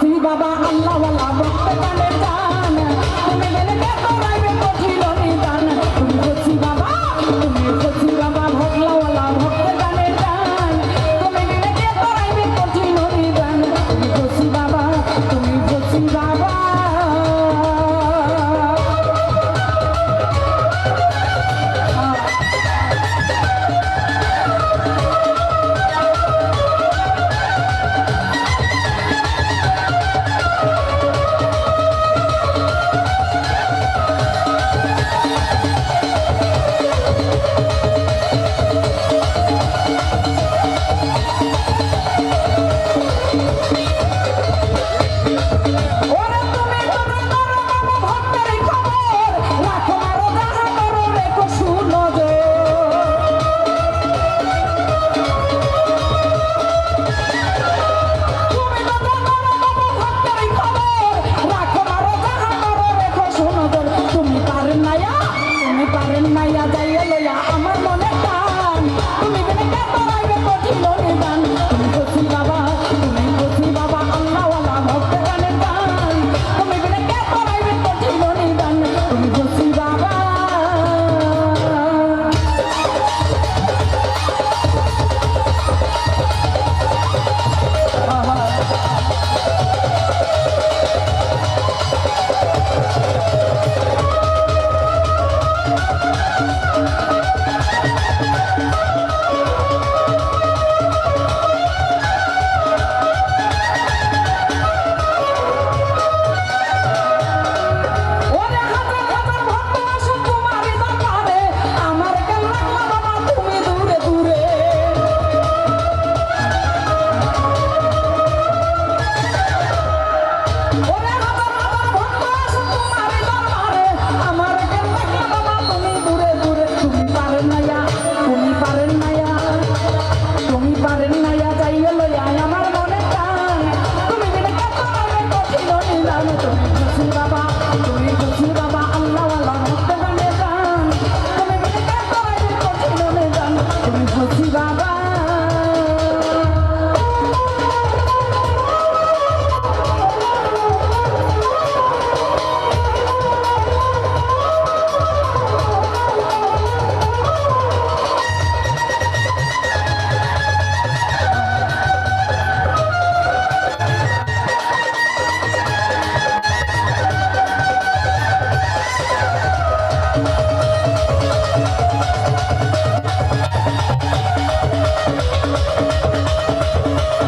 তুই বাবা আল্লাহ ভক্ত কানে টান তুমি মেনে কে তোরাইবে কঠিন নিদান